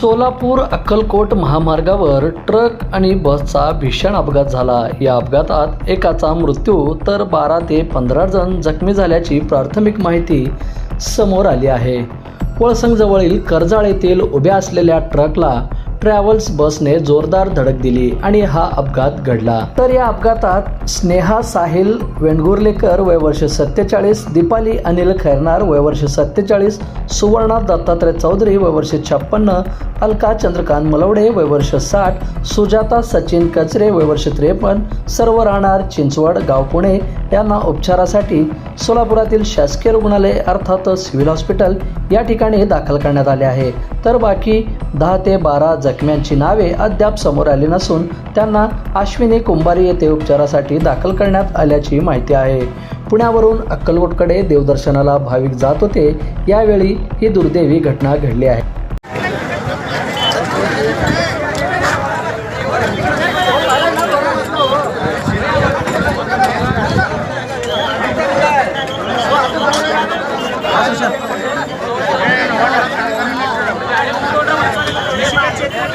सोलापूर अक्कलकोट महामार्गावर ट्रक आणि बसचा भीषण अपघात झाला. या अपघातात एकाचा मृत्यू तर बारा ते पंधरा जण जखमी झाल्याची प्राथमिक माहिती समोर आली आहे. वळसंगजवळील कर्जाळ येथील उभ्या असलेल्या ट्रकला ट्रॅव्हल्स बसने जोरदार धडक दिली आणि हा अपघात घडला. तर या अपघातात स्नेहा साहिल वेणगुर्लेकर वय वर्ष सत्तेचाळीस दीपाली अनिल खैरनार वय वर्ष सत्तेचाळीस सुवर्णा दत्तात्रय चौधरी वय वर्ष छप्पन्न अलका चंद्रकांत मलवडे वय वर्ष साठ सुजाता सचिन कचरे वय वर्ष त्रेपन्न सर्व राहणार चिंचवड गाव पुणे यांना उपचारासाठी सोलापुरातील शासकीय रुग्णालय अर्थात सिव्हिल हॉस्पिटल या ठिकाणी दाखल करण्यात आले आहे. तर बाकी दहा ते बारा जखम्यांची नावे अद्याप समोर आली नसून त्यांना अश्विनी कुंभारी येथे उपचारासाठी दाखल करण्यात आल्याची माहिती आहे. पुण्यावरून अक्कलकोटकडे देवदर्शनाला भाविक जात होते. यावेळी ही दुर्दैवी घटना घडली आहे.